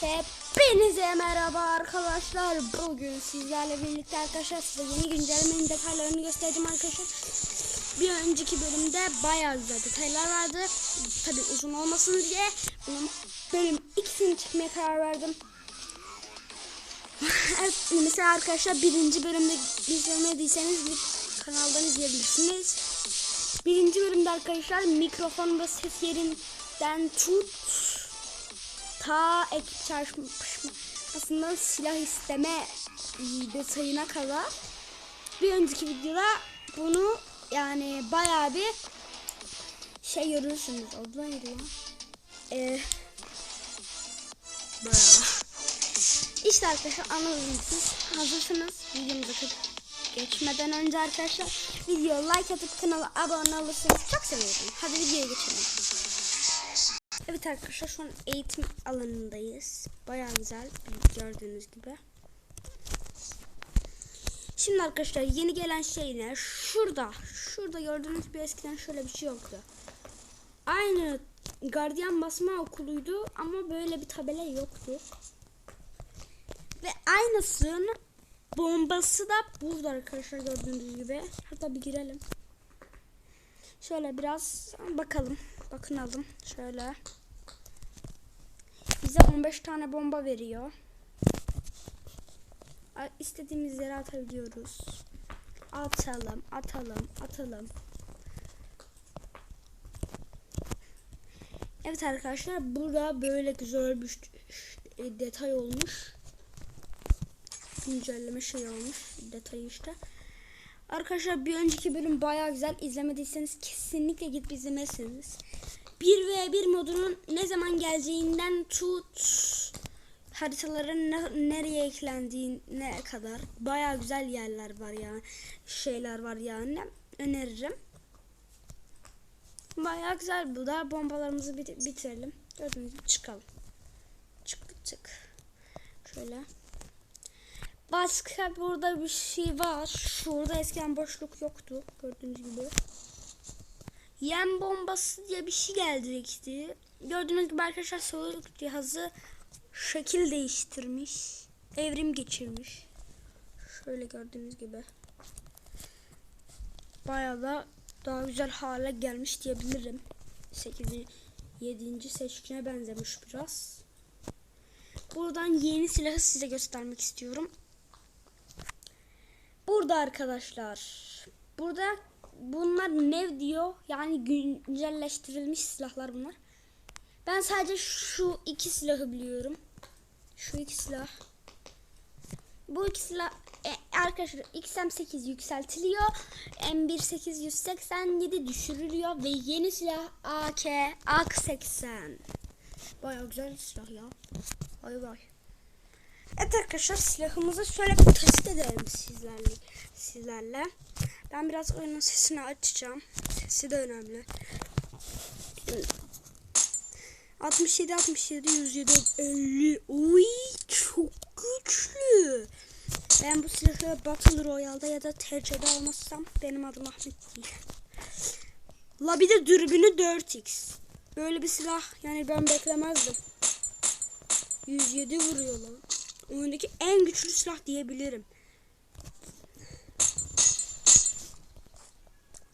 Hepinize merhaba arkadaşlar. Bugün sizlerle birlikte arkadaşlar size yeni güncellemenin detaylarını gösterdim arkadaşlar. Bir önceki bölümde bayağı güzel detaylar vardı. Tabi uzun olmasın diye bunun bölüm ikisini çekmeye karar verdim. evet, mesela arkadaşlar birinci bölümde izlemediyseniz bir kanaldan izleyebilirsiniz. Birinci bölümde arkadaşlar mikrofon ve ses yerinden tut ta ekip çarpışmasından silah isteme detayına kadar bir önceki videoda bunu yani bayağı bir şey görürsünüz. Adı neydi ya? Ee, bayağı. İşte arkadaşlar anladınız siz hazırsınız videomuza geçmeden önce arkadaşlar video like atıp kanala abone olursanız çok sevinirim. Hadi videoya geçelim. Evet arkadaşlar şu an eğitim alanındayız. Bayağı güzel gördüğünüz gibi. Şimdi arkadaşlar yeni gelen şey ne? Şurada. Şurada gördüğünüz bir eskiden şöyle bir şey yoktu. Aynı gardiyan basma okuluydu ama böyle bir tabela yoktu. Ve aynısının bombası da burada arkadaşlar gördüğünüz gibi. Hatta bir girelim. Şöyle biraz bakalım. Bakınalım. Şöyle. Bize 15 tane bomba veriyor. İstediğimiz yere atabiliyoruz. Atalım, atalım, atalım. Evet arkadaşlar burada böyle güzel bir detay olmuş. Güncelleme şey olmuş. Detayı işte. Arkadaşlar bir önceki bölüm bayağı güzel. İzlemediyseniz kesinlikle gidip izlemesiniz. 1v1 modunun ne zaman geleceğinden tut haritaların ne, nereye eklendiğine kadar bayağı güzel yerler var ya. Şeyler var yani. Öneririm. Bayağı güzel bu da. Bombalarımızı bit bitirelim. Gördüğünüz gibi çıkalım. Çık çık. Şöyle. Başka burada bir şey var. Şurada eskiden boşluk yoktu. Gördüğünüz gibi. Yem bombası diye bir şey gelecekti. Gördüğünüz gibi arkadaşlar soğuk cihazı şekil değiştirmiş. Evrim geçirmiş. Şöyle gördüğünüz gibi. Bayağı da daha güzel hale gelmiş diyebilirim. 8. 7. seçkine benzemiş biraz. Buradan yeni silahı size göstermek istiyorum. Burada arkadaşlar. Burada bunlar nev diyor. Yani güncelleştirilmiş silahlar bunlar. Ben sadece şu iki silahı biliyorum. Şu iki silah. Bu iki silah e, arkadaşlar XM8 yükseltiliyor. M18 187 düşürülüyor ve yeni silah AK AK80. Baya güzel silah ya. Vay vay. Evet arkadaşlar silahımızı şöyle bir test edelim sizlerle. Sizlerle. Ben biraz oyunun sesini açacağım. Sesi de önemli. 67 67 107 50 Uy çok güçlü. Ben bu silahı Battle Royale'da ya da TC'de almazsam benim adım Ahmet değil. La bir de dürbünü 4x. Böyle bir silah yani ben beklemezdim. 107 vuruyor lan. Oyundaki en güçlü silah diyebilirim.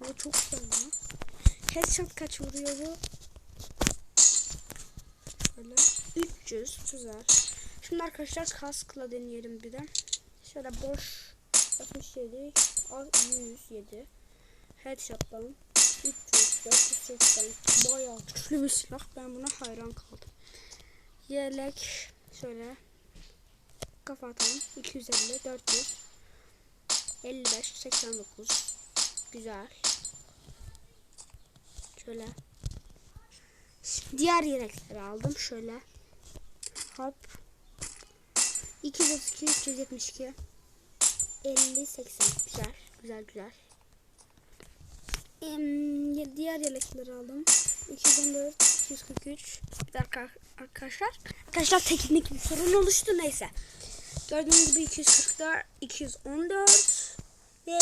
Bu çok güzel lan. Headshot kaç vuruyor bu? Şöyle 300 güzel. Şimdi arkadaşlar kaskla deneyelim bir de. Şöyle boş 67 107 headshot'tan 300 480 bayağı güçlü bir silah. Ben buna hayran kaldım. Yelek şöyle kafa atalım 250 400 55 89 güzel şöyle. Diğer yelekleri aldım. Şöyle. Hop. 232 372 50 80 güzel güzel güzel. Ee, diğer yelekleri aldım. 214 243 bir dakika arkadaşlar. Arkadaşlar teknik bir sorun oluştu. Neyse. Gördüğünüz gibi 244 214 ve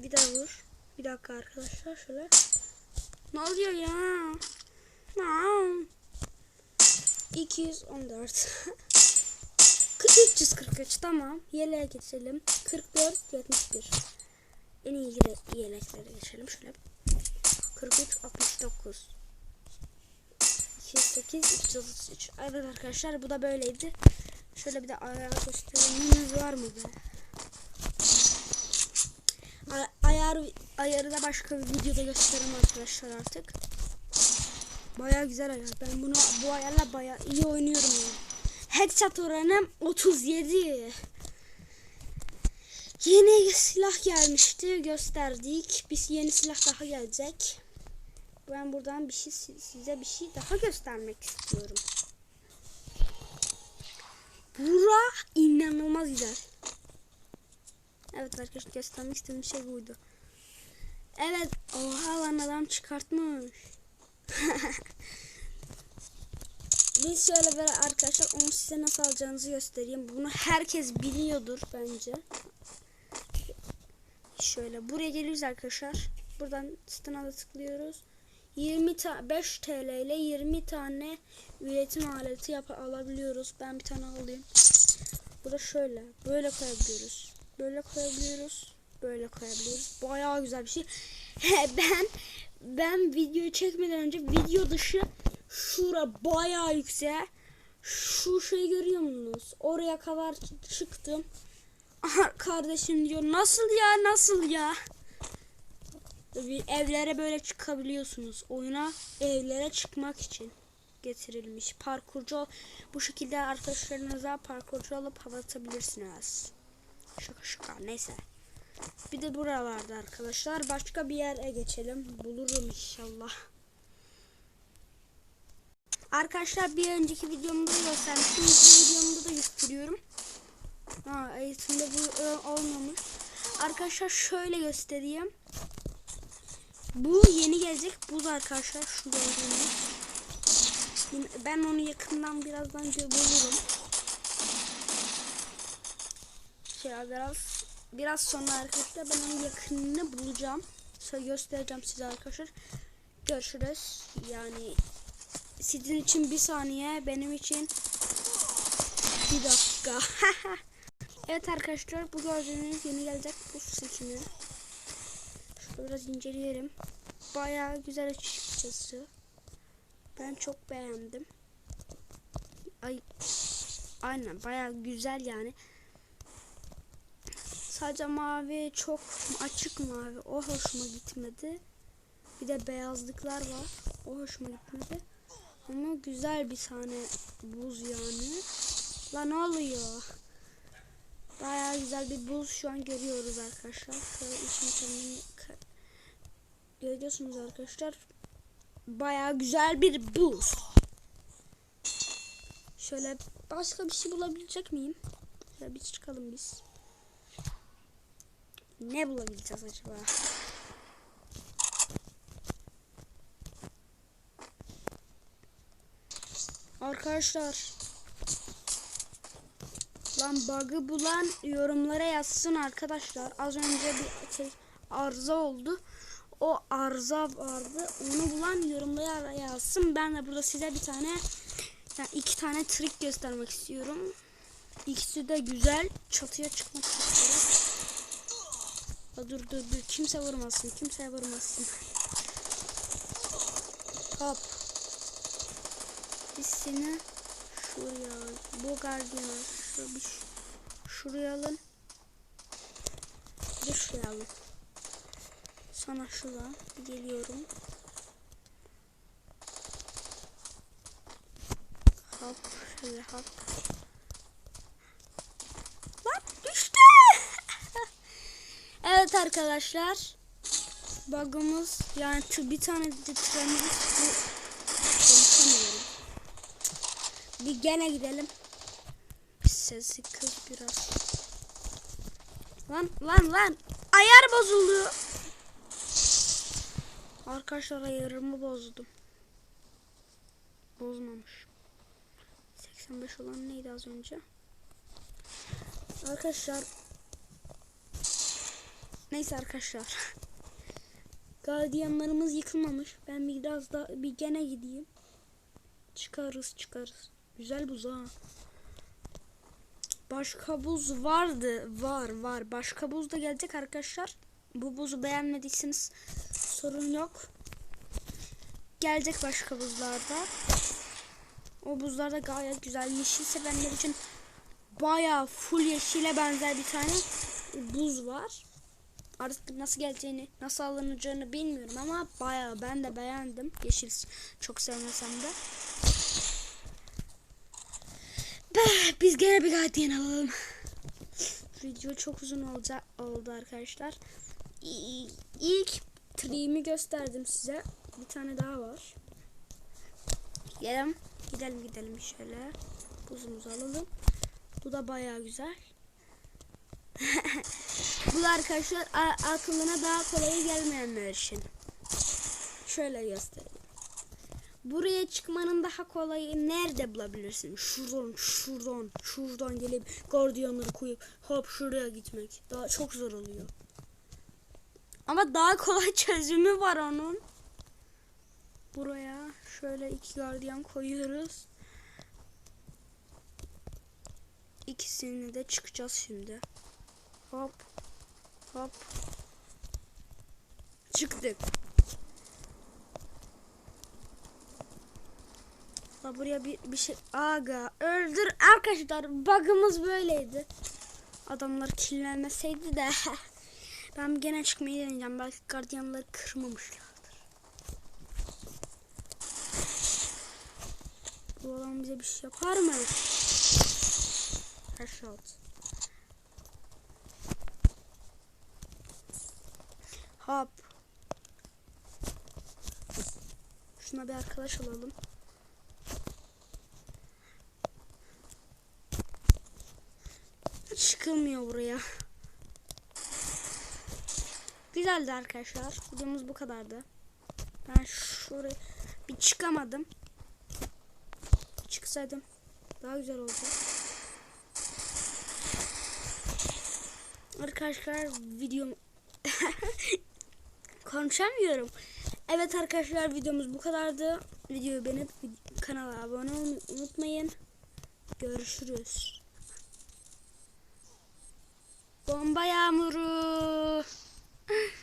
bir daha vur. Bir dakika arkadaşlar şöyle ne oluyor ya? No. 214 343 tamam. Yeleğe geçelim. 44 71 En iyi yele- yeleklere geçelim şöyle. 43 69 208 333 Evet arkadaşlar bu da böyleydi. Şöyle bir de ayar gösterimimiz var mı be? Ay- ayar ayarı da başka bir videoda gösteririm arkadaşlar artık. Baya güzel ayar. Ben bunu bu ayarla baya iyi oynuyorum yani. Headshot oranım 37. Yeni silah gelmişti. Gösterdik. Biz yeni silah daha gelecek. Ben buradan bir şey size bir şey daha göstermek istiyorum. Bura inanılmaz güzel. Evet arkadaşlar göstermek istediğim şey buydu. Evet. Oha lan adam çıkartmış. Biz şöyle böyle arkadaşlar onu size nasıl alacağınızı göstereyim. Bunu herkes biliyordur bence. Şöyle buraya geliyoruz arkadaşlar. Buradan stand'a tıklıyoruz. 20 ta 5 TL ile 20 tane üretim aleti yap alabiliyoruz. Ben bir tane alayım. Bu da şöyle. Böyle koyabiliyoruz. Böyle koyabiliyoruz. Böyle koyabiliyoruz. Bayağı güzel bir şey. ben ben videoyu çekmeden önce video dışı şura bayağı yüksek. Şu şeyi görüyor musunuz? Oraya kadar çıktım. Kardeşim diyor nasıl ya nasıl ya? Bir evlere böyle çıkabiliyorsunuz. Oyuna evlere çıkmak için getirilmiş. Parkurcu bu şekilde arkadaşlarınıza parkurcu alıp hava atabilirsiniz. Şaka şaka neyse. Bir de buralarda arkadaşlar. Başka bir yere geçelim. Bulurum inşallah. Arkadaşlar bir önceki videomda da göstermiştim. Bu videomda da gösteriyorum. Ha, eğitimde bu e, olmamış. Arkadaşlar şöyle göstereyim. Bu yeni gelecek buz arkadaşlar. Şu gördüğünüz. Ben onu yakından birazdan bulurum. Şöyle biraz biraz sonra arkadaşlar ben onun yakınını bulacağım. Şöyle göstereceğim size arkadaşlar. Görüşürüz. Yani sizin için bir saniye benim için bir dakika. evet arkadaşlar bu gördüğünüz yeni gelecek bu silkini. Şöyle biraz inceleyelim. Bayağı güzel açıkçası. Ben çok beğendim. Ay aynen bayağı güzel yani. Sadece mavi çok açık mavi. O hoşuma gitmedi. Bir de beyazlıklar var. O hoşuma gitmedi. Ama güzel bir tane buz yani. Lan oluyor? Bayağı güzel bir buz şu an görüyoruz arkadaşlar. Şöyle içini kendini görüyorsunuz arkadaşlar. Bayağı güzel bir buz. Şöyle başka bir şey bulabilecek miyim? Şöyle bir çıkalım biz. Ne bulabileceğiz acaba? Arkadaşlar Lan bug'ı bulan yorumlara yazsın arkadaşlar. Az önce bir şey, arıza oldu. O arıza vardı. Onu bulan yorumlara yazsın. Ben de burada size bir tane yani iki tane trik göstermek istiyorum. İkisi de güzel. Çatıya çıkmak istiyorum. Ha, dur dur dur. Kimse vurmasın. Kimse vurmasın. Hop. Biz seni şuraya bu gardiyana şu bir şuraya alın. Bir şuraya alın. Sonra şuraya geliyorum. Hop şöyle hop. Lan düştü. Evet arkadaşlar. Bug'ımız yani bir tane de trenimiz konuşamıyorum. Bir gene gidelim. Sesi kız biraz. Lan lan lan. Ayar bozuldu. Arkadaşlar ayarımı bozdum. Bozmamış. 85 olan neydi az önce? Arkadaşlar. Neyse arkadaşlar. Gardiyanlarımız yıkılmamış. Ben biraz da bir gene gideyim. Çıkarız çıkarız. Güzel buz ha. Başka buz vardı. Var var. Başka buz da gelecek arkadaşlar. Bu buzu beğenmediyseniz sorun yok. Gelecek başka buzlarda. O buzlar da gayet güzel. Yeşil sevenler için bayağı full yeşile benzer bir tane buz var. Artık nasıl geleceğini, nasıl alınacağını bilmiyorum ama bayağı ben de beğendim. Yeşil çok sevmesem de. Biz gene bir gardiyan alalım. Video çok uzun olacak oldu arkadaşlar. İlk triğimi gösterdim size. Bir tane daha var. Gidelim. Gidelim gidelim şöyle. Buzumuzu alalım. Bu da bayağı güzel. Bu da arkadaşlar aklına daha kolay gelmeyenler için. Şöyle göstereyim. Buraya çıkmanın daha kolayı nerede bulabilirsin? Şuradan, şuradan, şuradan gelip gardiyanları koyup hop şuraya gitmek. Daha çok zor oluyor. Ama daha kolay çözümü var onun. Buraya şöyle iki gardiyan koyuyoruz. İkisini de çıkacağız şimdi. Hop. Hop. Çıktık. La buraya bir, bir şey aga öldür arkadaşlar bug'ımız böyleydi. Adamlar killenmeseydi de ben gene çıkmayı deneyeceğim belki gardiyanları kırmamışlardır. Bu adam bize bir şey yapar mı? Headshot. Hop. Şuna bir arkadaş olalım. Çıkılmıyor buraya. Güzeldi arkadaşlar. Videomuz bu kadardı. Ben şuraya bir çıkamadım. Çıksaydım daha güzel oldu. Arkadaşlar videom konuşamıyorum. Evet arkadaşlar videomuz bu kadardı. Videoyu beğenip kanala abone olmayı unutmayın. Görüşürüz. Bomba yağmuru.